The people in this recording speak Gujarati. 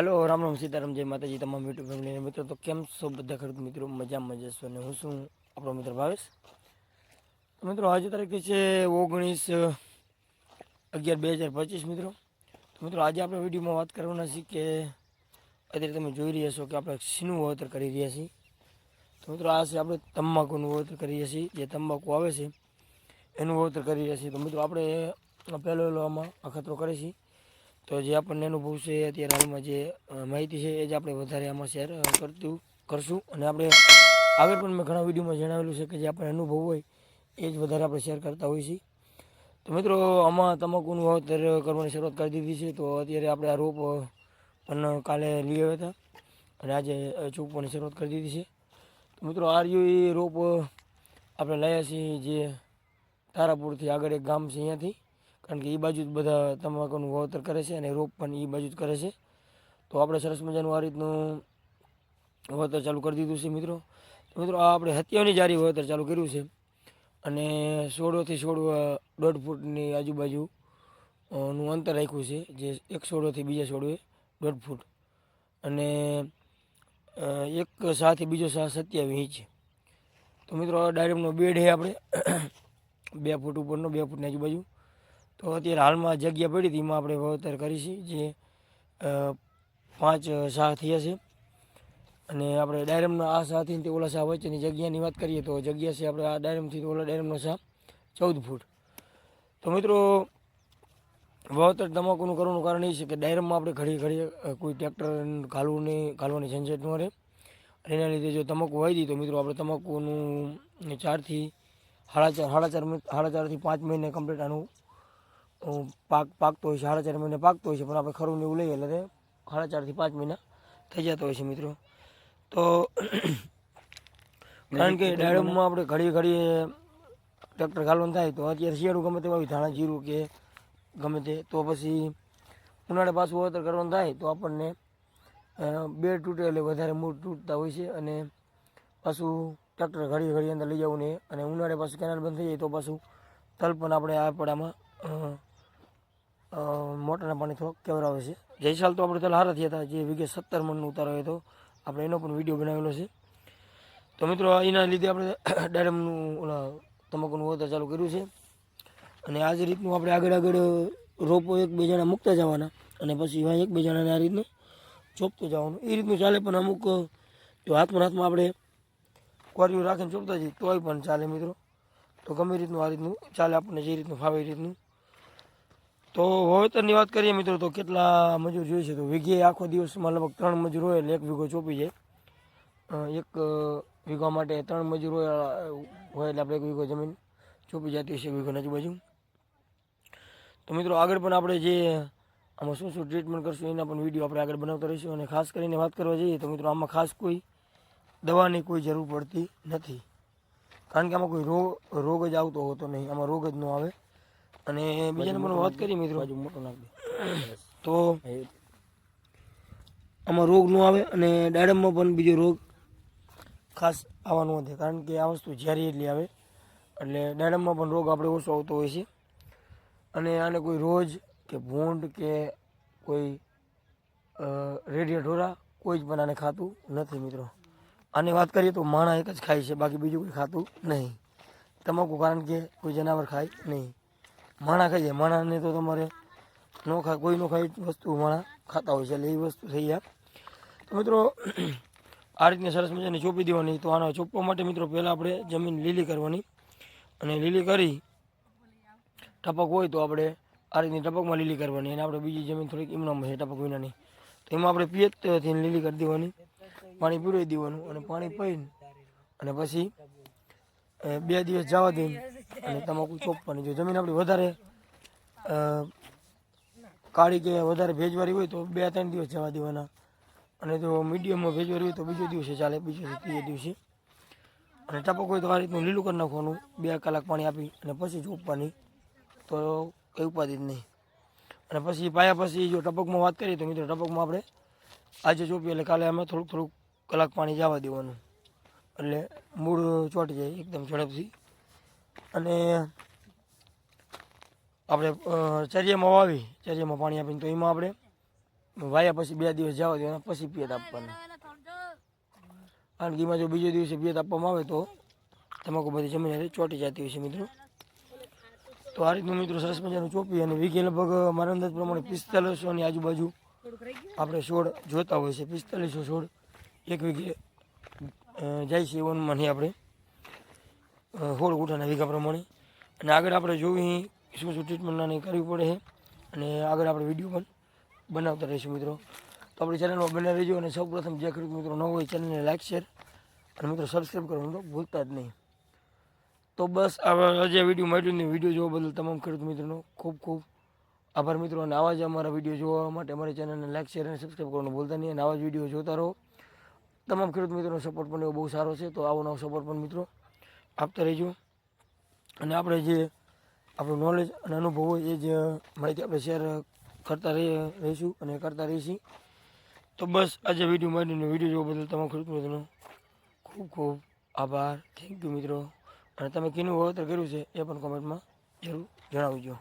હાલો, રામ રામ સીતારામ, જય માતાજી તમામ યુટ્યુબ ફેમિલી મિત્રો. તો કેમ છો બધા ખેડૂત મિત્રો? મજામાં છો અને હું શું? આપણો મિત્ર ભાવેશ? મિત્રો, આજે તારીખ છે ઓગણીસ, અગિયાર બે હજાર પચીસ મિત્રો. તો મિત્રો, આજે આપણે વિડીયોમાં વાત કરવાના છીએ કે અત્યારે તમે જોઈ રહ્યા છો કે આપણે શીનું વાવેતર કરી રહ્યા છીએ. તો મિત્રો, આ છે આપણે તંબાકુનું વાવેતર કરી રહ્યા છીએ. જે તંબાકુ આવે છે, એનું વાવેતર કરી રહ્યા છીએ. તો મિત્રો, આપણે પહેલો પહેલો આમાં અખતરો કરીએ છીએ. તો જે આપણને અનુભવ છે અત્યારે હાલમાં જે માહિતી છે એ જ આપણે વધારે આમાં શેર કરતું કરશું. અને આપણે આગળ પણ મેં ઘણા વિડીયોમાં જણાવેલું છે કે જે આપણે અનુભવ હોય એ જ વધારે આપણે શેર કરતા હોઈએ છીએ. તો મિત્રો, આમાં તમાકુનું વાવતર કરવાની શરૂઆત કરી દીધી છે. તો અત્યારે આપણે આ રોપ પણ કાલે લઈ આવ્યા હતા. અને આજે ચૂકવાની શરૂઆત કરી દીધી છે. તો મિત્રો, આ રહ્યું એ રોપ આપણે લાવ્યા છીએ જે તારાપુરથી આગળ એક ગામ છે અહીંયાથી. કારણ કે એ બાજુ જ બધા તમાકુનું વાવતર કરે છે અને રોપ પણ એ બાજુ જ કરે છે. તો આપણે સરસ મજાનું આ રીતનું વાવતર ચાલુ કરી દીધું છે મિત્રો. મિત્રો, આ આપણે હત્યાની જારી વાવતર ચાલુ કર્યું છે. અને સોળોથી સોળ દોઢ ફૂટની આજુબાજુ નું અંતર રાખ્યું છે, જે એક સોળોથી બીજા સોળોએ દોઢ ફૂટ. અને એક સાથે બીજો સા સત્યાવીસ ઇંચ. તો મિત્રો, આ ડાયરેક્ટનો બેડ છે આપણે. બે ફૂટ ઉપરનો, બે ફૂટની આજુબાજુ. તો અત્યારે હાલમાં જગ્યા પડી હતી, એમાં આપણે વાવતર કરીશું, જે પાંચ શાહ થયા છે. અને આપણે ડાયરમના આ શાહથી ઓલા શાહ વચ્ચેની જગ્યાની વાત કરીએ તો જગ્યા છે આપણે આ ડાયરમથી ઓલા ડાયરમનો શાહ ચૌદ ફૂટ. તો મિત્રો, વાવતર તમાકુનું કરવાનું કારણ એ છે કે ડાયરમમાં આપણે ઘડી ઘડી કોઈ ટ્રેક્ટર ઘાલવું નહીં ઘાલવાની ઝંઝટ ન રહે. એના લીધે જો તમાકુ વાવી દી તો મિત્રો આપણે તમાકુનું ચારથી, સાડા ચાર સાડા ચાર સાડા ચારથી પાંચ મહિને કમ્પ્લીટ આનું પાક પાકતો હોય છે સાડા ચાર મહિને પાકતો હોય છે પણ આપણે ખરું ને એવું લઈએ એટલે સાડા ચારથી પાંચ મહિના થઈ જતો હોય છે મિત્રો. તો કારણ કે ડાયરમમાં આપણે ઘડી ઘડીએ ટ્રેક્ટર ઘાલવાનું થાય તો અત્યારે શિયાળું ગમે તે હોય ધાણા જીરું કે ગમે તે તો પછી ઉનાળે પાછું વાવેતર કરવાનું થાય તો આપણને બે બેડ તૂટે એટલે વધારે મૂળ તૂટતા હોય છે અને પાછું ટ્રેક્ટર ઘડી ઘડી અંદર લઈ જવું ને અને ઉનાળે પાછું કેનાલ બંધ થઈ જાય તો પાછું તલ પણ આપણે આ પડામાં મોટરના પાણી થોડોક કેવરાવે છે. જય સાલ તો આપણે હારા થયા હતા, જે વીઘે સત્તર મણનો ઉતારો હતો. આપણે એનો પણ વીડિયો બનાવેલો છે. તો મિત્રો એના લીધે આપણે ડાયરમનું ઓલા તમાકુનું વાવેતર ચાલુ કર્યું છે. અને આ જ રીતનું આપણે આગળ આગળ રોપો એક બે જણા મૂકતા જવાના અને પછી એવા એક બે જણાને આ રીતનું ચોપતું જવાનું. એ રીતનું ચાલે પણ અમુક, જો હાથમાં હાથમાં આપણે કોરિયું રાખીને ચોપતા જઈએ, તોય પણ ચાલે મિત્રો. તો ગમે રીતનું આ રીતનું ચાલે આપણને, જે રીતનું ફાવે એ રીતનું. તો વાવેતરની વાત કરીએ મિત્રો, તો કેટલા મજૂર જોઈએ છે? તો વીઘે આખો દિવસમાં લગભગ ત્રણ મજૂર હોય એટલે એક વીઘો ચોપી જાય. એક વીઘા માટે ત્રણ મજૂર હોય હોય એટલે આપણે એક વીઘો જમીન ચોપી જતી હશે વીઘો આજુબાજુ. તો મિત્રો, આગળ પણ આપણે જે આમાં શું શું ટ્રીટમેન્ટ કરશું એના પણ વીડિયો આપણે આગળ બનાવતા રહીશું. અને ખાસ કરીને વાત કરવા જઈએ તો મિત્રો, આમાં ખાસ કોઈ દવાની કોઈ જરૂર પડતી નથી. કારણ કે આમાં કોઈ રોગ રોગ જ આવતો હોતો નહીં. આમાં રોગ જ ન આવે. અને બીજા નંબરનો વાત કરીએ મિત્રો. મોટો નાખ તો આમાં રોગ ન આવે અને ડાયડમમાં પણ બીજો રોગ ખાસ આવવાનો નથી. કારણ કે આ વસ્તુ ઝેરી એટલી આવે. એટલે ડાયડમમાં પણ રોગ આપણે ઓછો આવતો હોય છે. અને આને કોઈ રોજ કે ભૂંડ કે કોઈ રેડિયા ઢોરા કોઈ જ પણ આને ખાતું નથી મિત્રો. આની વાત કરીએ તો માણા એક જ ખાય છે બાકી બીજું કોઈ ખાતું નહીં. તમાકુ કારણ કે કોઈ જનાવર ખાય નહીં. માણા ખાઈ જાય. માણાને તો તમારે ન ખા કોઈ ન ખાય વસ્તુ માણા ખાતા હોય છે. એટલે એ વસ્તુ થઈ જાય. તો મિત્રો, આ રીતની સરસ મજાની ચોપી દેવાની. તો આના ચોપવા માટે મિત્રો, પહેલાં આપણે જમીન લીલી કરવાની. અને લીલી કરી, ટપક હોય તો આપણે આ રીતની ટપકમાં લીલી કરવાની. અને આપણે બીજી જમીન થોડીક ઇમનામાં છે, ટપક વિનાની. તો એમાં આપણે પિયતથી લીલી કરી દેવાની. પાણી પીવડાવી દેવાનું અને પાણી પીને અને પછી બે દિવસ જવા દઈને અને તમાકુ ચોપવાની જો જમીન આપણી વધારે કાળી કે વધારે ભેજવાળી હોય તો બે ત્રણ દિવસ જવા દેવાના. અને જો મીડિયમમાં ભેજવાળી હોય તો બીજો દિવસે ચાલે, બીજો ત્રીજે દિવસે. અને ટપક હોય તો આ રીતનું લીલું કરી નાખવાનું, બે કલાક પાણી આપી અને પછી ચોપવાની. તો કંઈ ઉપાધિ જ નહીં. અને પછી પાયા પછી જો ટપકમાં વાત કરીએ તો મિત્રો ટપકમાં આપણે આજે ચોપીએ એટલે કાલે અમે થોડુંક થોડુંક કલાક પાણી જવા દેવાનું. એટલે મૂળ ચોંટી જાય એકદમ ઝડપથી. અને આપણે ચરિયામાં વાવી, ચરિયામાં પાણી આપીને તો એમાં આપણે વાયા પછી બે દિવસ જવા દેવાના, પછી પિયત આપવાના. કારણ કે એમાં જો બીજો દિવસે પિયત આપવામાં આવે તો તમાકુ બધી જમીન ચોંટી જતી હોય છે મિત્રો. તો આ રીતનું મિત્રો સરસ મજાનું ચોપી અને વીઘે લગભગ મારા અંદાજ પ્રમાણે પિસ્તાલીસોની આજુબાજુ આપણે છોડ જોતા હોય છે, પિસ્તાલીસો છોડ એક વીઘે. જાય છે એવું આપણે. હોળ ગુઠાના વીઘા પ્રમાણે. અને આગળ આપણે જોવી શું શું ટ્રીટમેન્ટ નહીં કરવી પડે અને આગળ આપણે વીડિયો પણ બનાવતા રહીશું મિત્રો. તો આપણી ચેનલમાં બને રહેજો અને સૌ પ્રથમ જે ખેડૂત મિત્રો ન હોય ચેનલને લાઈક શેર અને મિત્રો સબસ્ક્રાઈબ કરવાનું તો ભૂલતા જ નહીં. તો બસ આ જે વીડિયો મળ્યું વીડિયો જોવા બદલ તમામ ખેડૂત મિત્રોનો ખૂબ ખૂબ આભાર મિત્રો. અને આવા જ અમારા વીડિયો જોવા માટે અમારી ચેનલને લાઈક શેર અને સબસ્ક્રાઈબ કરવાનું ભૂલતા નહીં. અને આવા જ વીડિયો જોતા રહો. તમામ ખેડૂત મિત્રોનો સપોર્ટ પણ એવો બહુ સારો છે. તો આવો નવો સપોર્ટ પણ મિત્રો આપતા રહેજો. અને આપણે જે આપણું નોલેજ અને અનુભવ હોય એ જ માહિતી આપણે શેર કરતા રહી, રહીશું અને કરતા રહીશું. તો બસ આજે વીડિયો મળીને વીડિયો જોવા બદલ તમામ ખેડૂત મિત્રોનો ખૂબ ખૂબ આભાર. થેન્ક યુ મિત્રો. અને તમે કેનું વાવેતર કર્યું છે એ પણ કોમેન્ટમાં જરૂર જણાવજો.